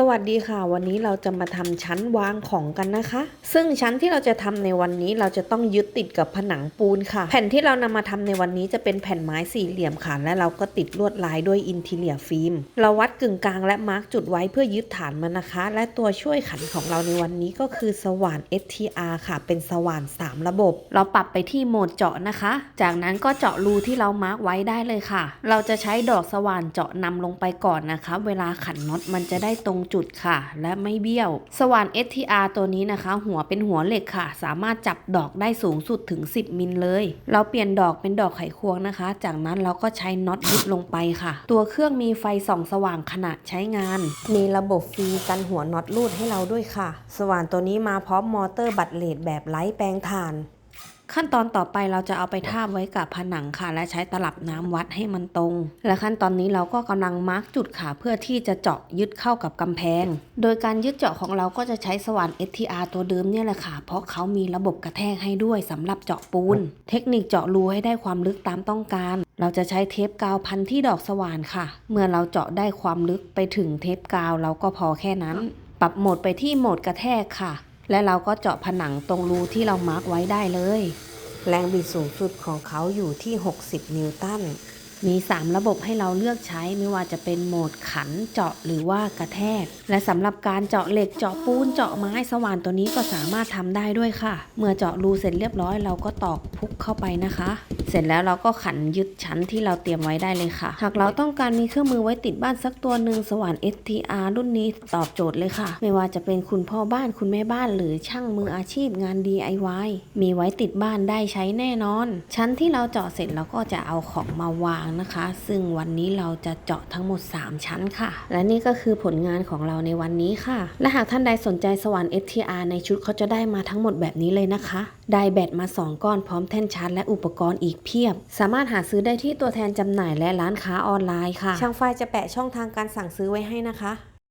สวัสดีค่ะ วันนี้เราจะมาทำชั้นวางของกันนะคะ ซึ่งชั้นที่เราจะทำในวันนี้เราจะต้องยึดติดกับผนังปูนค่ะ แผ่นที่เรานำมาทำในวันนี้จะเป็นแผ่นไม้สี่เหลี่ยมค่ะ และเราก็ติดลวดลายด้วยอินทีเลียฟิล์มเราวัดกึ่งกลางและมาร์กจุดไว้เพื่อยึดฐานมันนะคะ และตัวช่วยขันของเราในวันนี้ก็คือสว่าน STR ค่ะ เป็นสว่าน 3 ระบบ เราปรับไปที่โหมดเจาะนะคะ จากนั้นก็เจาะรูที่เรามาร์กไว้ได้เลยค่ะ เราจะใช้ดอกสว่านเจาะนำลงไปก่อนนะคะ เวลาขันน็อตมันจะได้ตรงจุดค่ะ และไม่เบี้ยว สว่าน STR ตัวนี้นะคะ หัวเป็นหัวเหล็กค่ะ สามารถจับดอกได้สูงสุดถึง 10 มิลเลย เราเปลี่ยนดอกเป็นดอกไขควงนะคะ จากนั้นเราก็ใช้น็อตยึดลงไปค่ะ ตัวเครื่องมีไฟส่องสว่างขณะใช้งาน มีระบบฟรีกันหัวน็อตรูดให้เราด้วยค่ะ สว่านตัวนี้มาพร้อมมอเตอร์บัตเลดแบบไร้แปลงถ่าน ขั้นตอนต่อไปเราจะเอาไปทาบไว้กับผนังค่ะ และใช้ตลับน้ำวัดให้มันตรง และขั้นตอนนี้เราก็กำลังมาร์กจุดค่ะเพื่อที่จะเจาะยึดเข้ากับกำแพง โดยการยึดเจาะของเราก็จะใช้สว่าน STR ตัวเดิมเนี่ยแหละค่ะ เพราะเขามีระบบกระแทกให้ด้วยสำหรับเจาะปูน เทคนิคเจาะรูให้ได้ความลึกตามต้องการ เราจะใช้เทปกาวพันที่ดอกสว่านค่ะ เมื่อเราเจาะได้ความลึกไปถึงเทปกาวเราก็พอแค่นั้น ปรับโหมดไปที่โหมดกระแทกค่ะ และเราก็เจาะผนังตรงรูที่เรามาร์กไว้ได้เลย แรงบิดสูงสุดของเขาอยู่ที่ 60 นิวตัน มี 3 ระบบให้เราเลือกใช้ไม่ว่าจะเป็นโหมดขันเจาะหรือว่ากระแทก และสำหรับการเจาะเหล็กเจาะปูนเจาะไม้สว่านตัวนี้ก็สามารถทำได้ด้วยค่ะ เมื่อเจาะรูเสร็จเรียบร้อยเราก็ตอกพุกเข้าไปนะคะ เสร็จแล้วเราก็ขันยึดชั้นที่เราเตรียมไว้ได้เลยค่ะ หากเราต้องการมีเครื่องมือไว้ติดบ้านสักตัวหนึ่งสว่าน STR รุ่นนี้ตอบโจทย์เลยค่ะ ไม่ว่าจะเป็นคุณพ่อบ้านคุณแม่บ้านหรือช่างมืออาชีพงาน DIY มีไว้ติดบ้านได้ใช้แน่นอน ชั้นที่เราเจาะเสร็จเราก็จะเอาของมาวางนะคะ ซึ่งวันนี้เราจะเจาะทั้งหมด 3 ชั้นค่ะ และนี่ก็คือผลงานของเราในวันนี้ค่ะ และหากท่านใดสนใจสว่าน STR ในชุดเขาจะได้มาทั้งหมดแบบนี้เลยนะคะ ได้แบตมา 2 ก้อนพร้อมแท่นชาร์จและอุปกรณ์อีกกเพียบ สามารถหาซื้อได้ที่ตัวแทนจำหน่ายและร้านค้าออนไลน์ค่ะ ช่างไฟจะแปะช่องทางการสั่งซื้อไว้ให้นะคะ